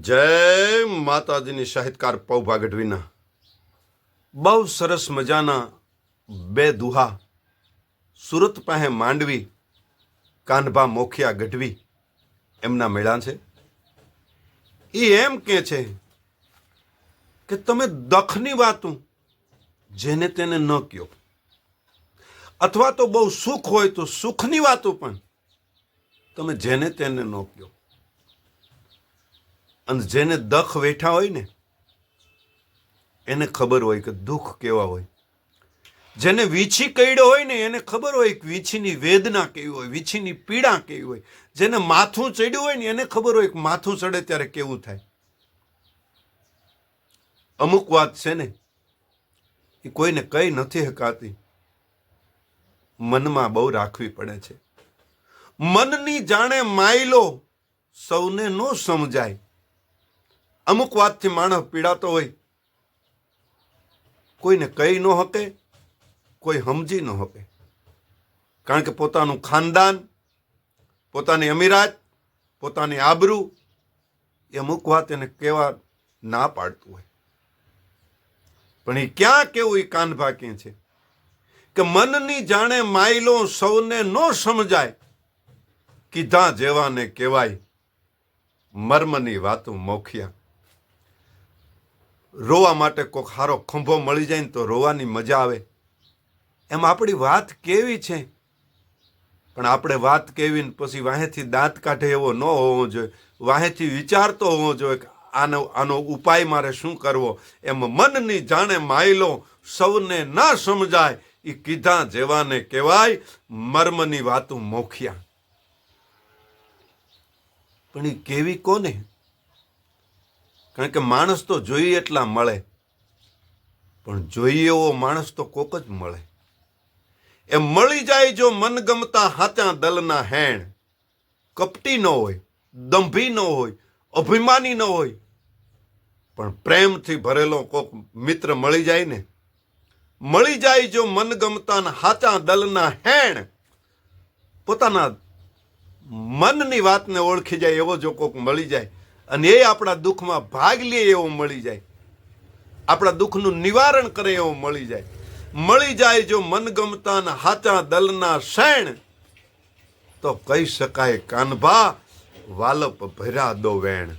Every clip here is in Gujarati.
જય માતાજીની સાહિત્યકાર પૌભા ગઢવીના બહુ સરસ મજાના બે દુહા સુરત પાસે માંડવી, કાનભા મોખિયા ગઢવી એમના મેળા છે. એ એમ કે છે કે તમે દખની વાતું જેને તેને ન કયો. અથવા તો બહુ સુખ હોય તો સુખની વાતો પણ તમે જેને તેને ન કયો. અને જેને દખ વેઠા હોય ને, એને ખબર હોય કે દુઃખ કેવા હોય. જેને વીછી કઈડો હોય ને, એને ખબર હોય કે વીછીની વેદના કેવી હોય, વીછીની પીડા કેવી હોય. જેને માથું ચડ્યું હોય ને, એને ખબર હોય કે માથું ચડે ત્યારે કેવું થાય. અમુક વાત છે ને, એ કોઈને કઈ નથી હકાતી. મનમાં બહુ રાખવી પડે છે. મનની જાણે માયલો સૌને ન સમજાય. અમુક વાતથી માણસ પીડાતો હોય. કોઈને કહી ન શકે કોઈ સમજી ન શકે કારણ કે પોતાનું ખાનદાન, પોતાની અમીરાત, પોતાની આબરૂ, એ અમુક વાત એને કહેવા ના પાડતું હોય. પણ એ ક્યાં કેવું એ કાન કે છે? કે મનની જાણે માયલો સૌને ન સમજાય કીધા જેવાને કહેવાય, મર્મની વાતો મોખિયા. રોવા માટે કોઈક સારો ખંભો મળી જાય ને તો રોવાની મજા આવે. એમ આપણી વાત કેવી છે? પણ આપણે વાત કેવી ને પછી વાહેથી દાંત કાઢે એવો ન હોવો જોઈએ. વાહેથી વિચારતો હોવો જોઈએ કે આનો આનો ઉપાય મારે શું કરવો? એમ મનની જાણે માયલો સૌને ના સમજાય. એ કીધા જેવાને કહેવાય, મર્મની વાતો મોખ્યા. પણ એ કેવી કોને? કારણ કે માણસ તો જોઈએ એટલા મળે. પણ જોઈએ એવો માણસ તો કોક જ મળે. એ મળી જાય જો મનગમતા હાચા દલના હેણ. કપટી ન હોય, દંભી ન હોય, અભિમાની ન હોય. પણ પ્રેમથી ભરેલો કોક મિત્ર મળી જાય ને. મળી જાય જો મનગમતા હાચા દલના હેણ. પોતાના મનની વાતને ઓળખી જાય એવો જો કોક મળી જાય. અને એ આપણા દુઃખમાં ભાગ લે એવો મળી જાય. આપણા દુઃખનું નિવારણ કરે એવો મળી જાય. મળી જાય જો મનગમતા હાચા દલના શેણ, તો કહી શકાય કાનભા વાલપ ભર્યા દો વેણ.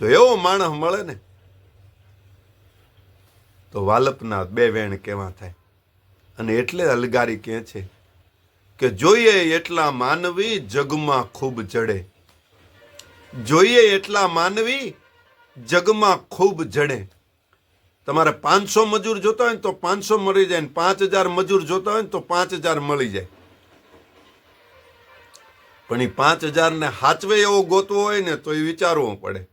જો એવો માણસ મળે ને, તો વાલપના બે વેણ કેવા થાય? અને એટલે અલગારી કહે છે કે જોઈએ એટલા માનવી જગમાં ખૂબ જડે. જોઈએ એટલા માનવી જગમાં ખૂબ જડે તમારે પાંચસો મજૂર જોતા હોય ને તો પાંચસો મળી જાય ને પાંચ હજાર મજૂર જોતા હોય ને તો પાંચ હજાર મળી જાય. પણ એ પાંચ હજારને હાચવે એવો ગોતવો હોય ને તો એ વિચારવું પડે.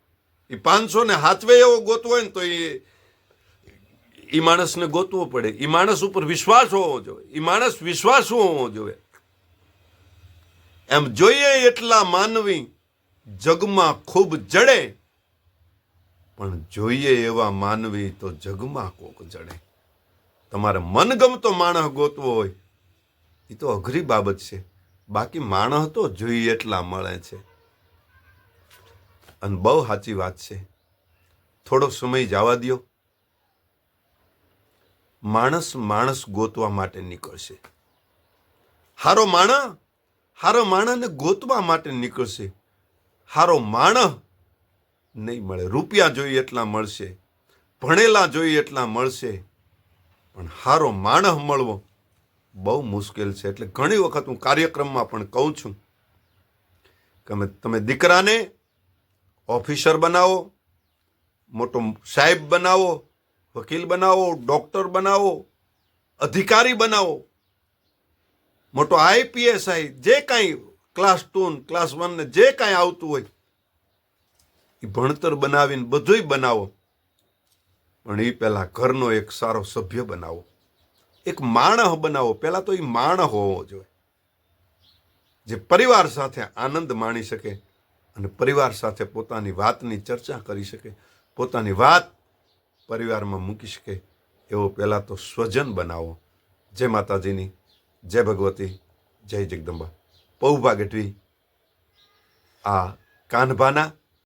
એ પાંચસો ને હાચવે એવો ગોતવો હોય ને તો એ એ માણસને ગોતવો પડે. એ માણસ ઉપર વિશ્વાસ હોવો જોઈએ. એ માણસ વિશ્વાસ હોવો જોઈએ. એમ જોઈએ એટલા માનવી જગમાં ખૂબ જડે. પણ જોઈએ એવા માનવી તો જગમાં કોક જડે. તમારે મનગમતો માણસ ગોતવો હોય એ તો અઘરી બાબત છે. બાકી માણસ તો જોઈએ એટલા મળે છે. અને બહુ સાચી વાત છે. થોડો સમય જવા દ્યો. માણસ માણસ ગોતવા માટે નીકળશે. હારો માણસ હારો માણસને ગોતવા માટે નીકળશે. હારો માણસ નહીં મળે. રૂપિયા જોઈએ એટલા મળશે, ભણેલા જોઈએ એટલા મળશે, પણ હારો માણસ મળવો બહુ મુશ્કેલ છે. એટલે ઘણી વખત હું કાર્યક્રમમાં પણ કહું છું કે અમે તમે દીકરાને ઓફિસર બનાવો, મોટો સાહેબ બનાવો, વકીલ બનાવો, ડૉક્ટર બનાવો, અધિકારી બનાવો, મોટો આઈપીએસ આઈ જે કાંઈ ક્લાસ ટુ ક્લાસ વન ને જે કાંઈ આવતું હોય એ ભણતર બનાવીને બધુંય બનાવો. પણ એ પહેલાં ઘરનો એક સારો સભ્ય બનાવો. એક માણહ બનાવો. પહેલાં તો એ માણહ હોવો જોઈએ. જે પરિવાર સાથે આનંદ માણી શકે અને પરિવાર સાથે પોતાની વાતની ચર્ચા કરી શકે, પોતાની વાત પરિવારમાં મૂકી શકે, એવો પહેલાં તો સ્વજન બનાવો. જય માતાજીની, જય ભગવતી, જય જગદંબા. પૌભા ગઢવી આ કાનભાના